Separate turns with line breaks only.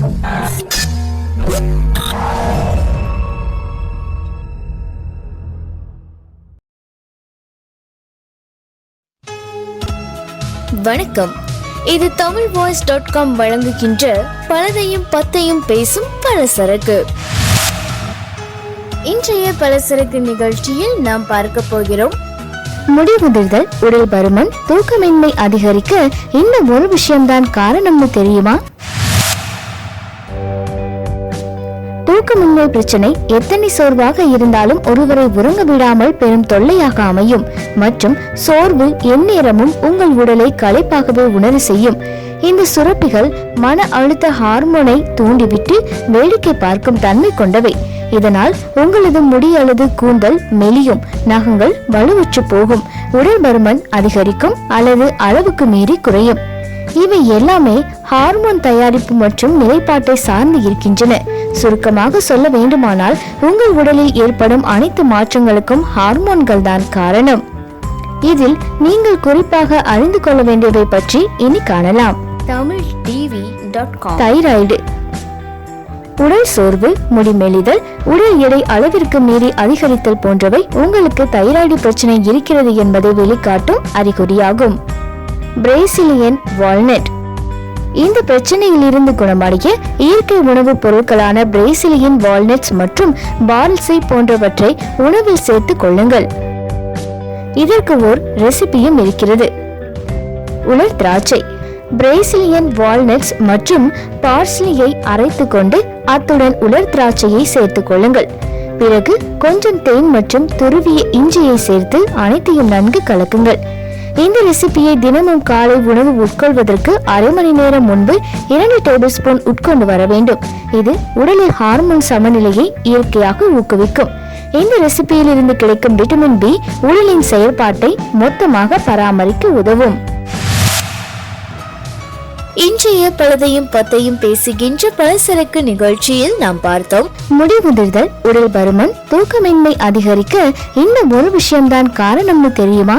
வணக்கம். இது Tamil voice dot com வழங்குகின்ற பலதையும் பத்தையும் பேசும் பலசரக்கு. இன்றைய பலசரக்கு நிகழ்ச்சியில் நாம் பார்க்க போகிறோம். முடிவுதிர்தல் உடல் பருமன் தூக்கமின்மை அதிகரிக்க இந்த ஒரு விஷயம்தான் காரணம்னு தெரியுமா? தூக்கமின்மை பிரச்சனை எத்தனை சோர்வாக இருந்தாலும் ஒருவரை உறங்க விடாமல் பெரும் தொல்லையாக அமையும். மற்றும் சோர்வு எந்நேரமும் உங்கள் உடலை களைப்பாகவே உணர செய்யும். இந்த சுரப்பிகள் மன அழுத்த ஹார்மோனை தூண்டிவிட்டு வேடிக்கை பார்க்கும் தன்மை கொண்டவை. இதனால் உங்களது முடி அல்லது கூந்தல் மெலியும் நகங்கள் வலுவற்று போகும் உடல் பருமன் அதிகரிக்கும் அல்லது அளவுக்கு மீறி குறையும். இவை எல்லாமே ஹார்மோன் தயாரிப்பு மற்றும் நிலைப்பாட்டை சார்ந்து இருக்கின்றன. சுருக்கமாக சொல்ல வேண்டுமானால் உங்கள் உடலில் ஏற்படும் அனைத்து மாற்றங்களுக்கும் ஹார்மோன்கள் தான் காரணம். இதில் நீங்கள் குறிப்பாக அறிந்து கொள்ள வேண்டியவை பற்றி இனி காணலாம். Tamil TV dot com thyroid. உடல் சோர்வு முடிமெலிதல் உடல் எடை அளவிற்கு மீறி அதிகரித்தல் போன்றவை உங்களுக்கு தைராய்டு பிரச்சனை இருக்கிறது என்பதை வெளிக்காட்டும் அறிகுறியாகும். Brazilian walnut. இந்த பிரச்சனையில் இருந்து குணமடைய இயற்கை உணவுப் பொருட்களான பிரேசிலியன் வால்நட்ஸ் மற்றும் பால்சை போன்றவற்றை உணவில் சேர்த்துக் கொள்ளுங்கள். இதற்கு ஓர் ரெசிபியும் இருக்கிறது. உலர் திராட்சை. பிரேசிலியன் வால்நட்ஸ் மற்றும் பார்ஸ்லியை அரைத்து கொண்டு அத்துடன் உலர் திராட்சையை சேர்த்துக் கொள்ளுங்கள். பிறகு கொஞ்சம் தேன் மற்றும் துருவிய இஞ்சியை சேர்த்து அனைத்தையும் நன்கு கலக்குங்கள். இந்த ரெசிபியை தினமும் காலை உணவு உட்கொள்வதற்கு அரை மணி நேரம் முன்பு இரண்டு டேபிள் ஸ்பூன் உட்கொண்டு வர வேண்டும். இது உடலில் ஹார்மோன் சமநிலையை இயற்கையாக ஊக்குவிக்கும். இந்த ரெசிபியில் இருந்து கிடைக்கும் விட்டமின் பி உடலின் செயல்பாட்டை மொத்தமாக பராமரிக்க உதவும். இன்றைய பலதையும் பத்தையும் பேசுகின்ற பலசரக்கு நிகழ்ச்சியில் நாம் பார்த்தோம். முடிவுதிர்தல் உடல் பருமன் தூக்கமின்மை அதிகரிக்க இந்த ஒரு விஷயம்தான் காரணம்னு தெரியுமா?